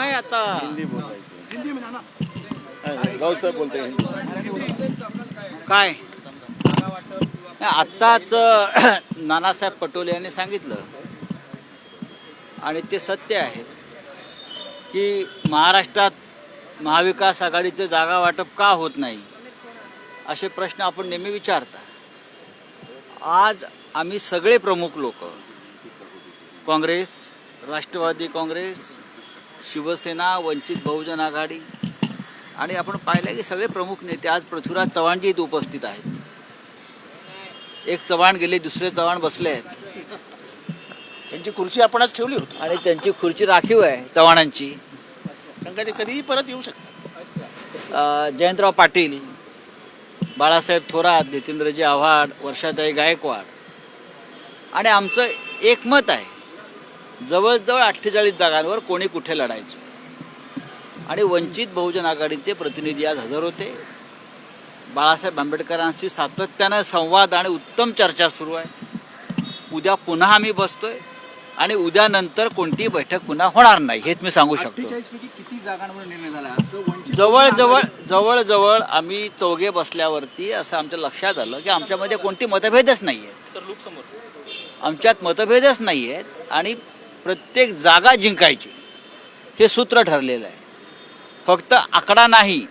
नाही आता. हिंदी बोलायचं गावसाहेब बोलते हिंदी काय? नाही, आत्ताच नानासाहेब पटोले यांनी सांगितलं. आणि ते सत्य आहे की महाराष्ट्रात महाविकास आघाडीचं जागा वाटप का होत नाही असे प्रश्न आपण नेहमी विचारता. आज आम्ही सगळे प्रमुख लोक काँग्रेस राष्ट्रवादी काँग्रेस शिवसेना वंचित बहुजन आघाडी. आणि आपण पाहिलं की सगळे प्रमुख नेते आज पृथ्वीराज चव्हाणजी इथे उपस्थित आहेत. एक चव्हाण गेले दुसरे चव्हाण बसले आहेत. त्यांची खुर्ची आपणच ठेवली होती. आणि त्यांची खुर्ची राखीव आहे चव्हाणांची. कारण का ते कधीही परत येऊ शकतात जयंतराव पाटील बाळासाहेब थोरात नितेंद्रजी आव्हाड वर्षाताई गायकवाड. आणि आमचं एक मत आहे. जवळजवळ अठ्ठेचाळीस जागांवर कोणी कुठे लढायचं? आणि वंचित बहुजन आघाडीचे प्रतिनिधी आज हजर होते. बाळासाहेब आंबेडकरांशी सातत्यानं संवाद आणि उत्तम चर्चा सुरू आहे. उद्या पुन्हा आम्ही बसतोय आणि उद्या नंतर कोणतीही बैठक पुन्हा होणार नाही हेच मी सांगू शकतो. किती जागांवर निर्णय झाला? असं वंचित जवळ जवळ जवळ जवळ आम्ही चौघे बसल्यावरती असं आमच्या लक्षात आलं की आमच्यामध्ये कोणती मतभेदच नाही आहेत सर लोक समोर आमच्यात मतभेदच नाही आहेत आणि प्रत्येक जागा जिंकायची. हे सूत्र ठरलेलं आहे. फक्त आकडा नाही.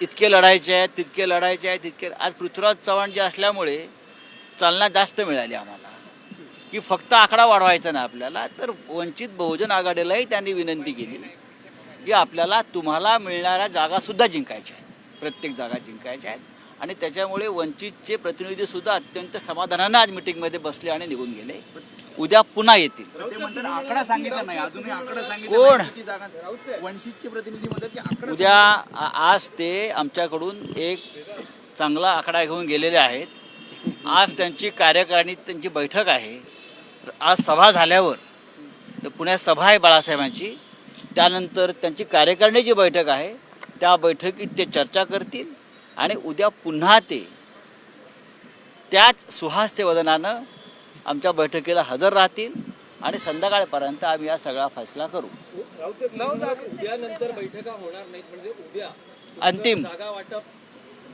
इतके लढायचे आहेत तितके लढायचे आहेत तितके आज पृथ्वीराज चव्हाण जे असल्यामुळे चालना जास्त मिळाली आम्हाला. की फक्त आकडा वाढवायचा नाही आपल्याला तर वंचित बहुजन आघाडीलाही त्यांनी विनंती केली की आपल्याला तुम्हाला मिळणाऱ्या जागासुद्धा जिंकायच्या आहेत. प्रत्येक जागा जिंकायच्या आहेत. आणि त्याच्यामुळे वंचितचे प्रतिनिधी सुद्धा अत्यंत समाधानानं आज मिटिंगमध्ये बसले आणि निघून गेले. उद्या पुन्हा येतील. आकडा सांगितला नाही. अजूनही आकडा सांगितला कोण? वंचितचे प्रतिनिधी म्हणतात की आकडा उद्या आज ते आमच्याकडून एक चांगला आकडा घेऊन गेलेले आहेत. आज त्यांची कार्यकारिणी त्यांची बैठक आहे. आज सभा झाल्यावर तर पुण्यात सभा आहे बाळासाहेबांची. त्यानंतर त्यांची कार्यकारिणीची बैठक आहे. त्या बैठकीत ते चर्चा करतील. आणि उद्या पुन्हा ते त्याच सुहास्य वदनानं आमच्या बैठकीला हजर राहतील आणि संध्याकाळपर्यंत आम्ही हा सगळा फैसला करू. उद्या नंतर बैठका होणार नाहीत म्हणजे उद्या अंतिम. जागा वाटप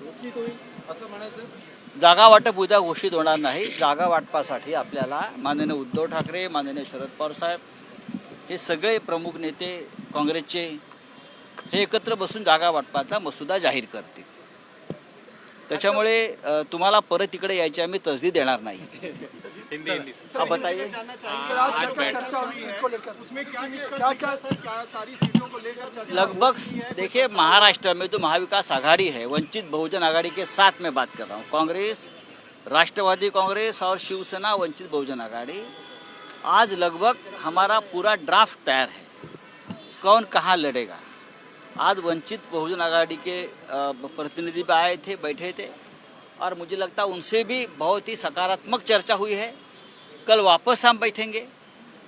घोषित होईल असं म्हणायचं? जागा वाटप उद्या घोषित होणार नाही. जागा वाटपासाठी आपल्याला माननीय उद्धव ठाकरे माननीय शरद पवार साहेब हे सगळे प्रमुख नेते काँग्रेसचे हे एकत्र बसून जागा वाटपाचा मसुदा जाहीर करतील. त्याच्यामुळे अ, तुम्हाला परत तिकडे यायची आम्ही तसदी देणार नाही. हिंदी हिंदी. हा बताइए. लगभग देखिए महाराष्ट्र में जो महाविकास आघाड़ी है वंचित बहुजन आघाड़ी के साथ में बात कर रहा हूँ। कांग्रेस राष्ट्रवादी कांग्रेस और शिवसेना वंचित बहुजन आघाड़ी आज लगभग हमारा पूरा ड्राफ्ट तैयार है। कौन कहाँ लड़ेगा? आज वंचित बहुजन आघाड़ी के प्रतिनिधि भी आए थे, बैठे थे, और मुझे लगता है उनसे भी बहुत ही सकारात्मक चर्चा हुई है। कल वापस हम बैठेंगे,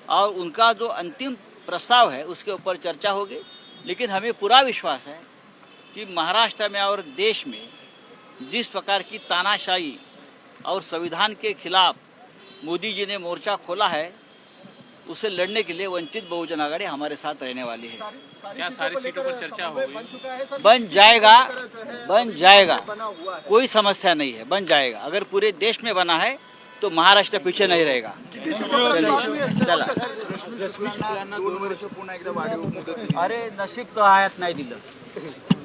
और उनका जो अंतिम प्रस्ताव है, उसके ऊपर चर्चा होगी। लेकिन हमें पूरा विश्वास है कि महाराष्ट्र में और देश में जिस प्रकार की तानाशाही और संविधान के खिलाफ मोदी जी ने मोर्चा खोला है उसे लड़ने के लिए वंचित बहुजन आघाड़ी हमारे साथ रहने वाली है। क्या सारी सीटों पर चर्चा होगी बन जाएगा बन जाएगा। कोई समस्या नहीं है बन जाएगा। अगर पूरे देश में बना है तो महाराष्ट्र पीछे नहीं रहेगा। चला. अरे नशीब तो आयात नाही दिलं।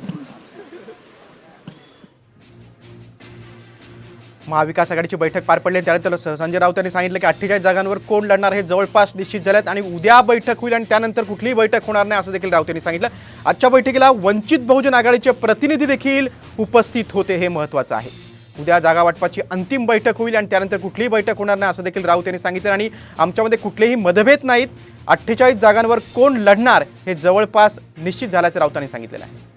महाविकास आघाडीची बैठक पार पडली आणि त्यानंतर संजय राऊत यांनी सांगितलं की अठ्ठेचाळीस जागांवर कोण लढणार हे जवळपास निश्चित झाल्यात आणि उद्या बैठक होईल आणि त्यानंतर कुठलीही बैठक होणार नाही असं देखील राऊत यांनी सांगितलं. आजच्या बैठकीला वंचित बहुजन आघाडीचे प्रतिनिधी देखील उपस्थित होते हे महत्त्वाचं आहे. उद्या जागा वाटपाची अंतिम बैठक होईल आणि त्यानंतर कुठलीही बैठक होणार नाही असं देखील राऊत यांनी सांगितलं आणि आमच्यामध्ये कुठलेही मतभेद नाहीत. अठ्ठेचाळीस जागांवर कोण लढणार हे जवळपास निश्चित झाल्याचं राऊतांनी सांगितलेलं आहे.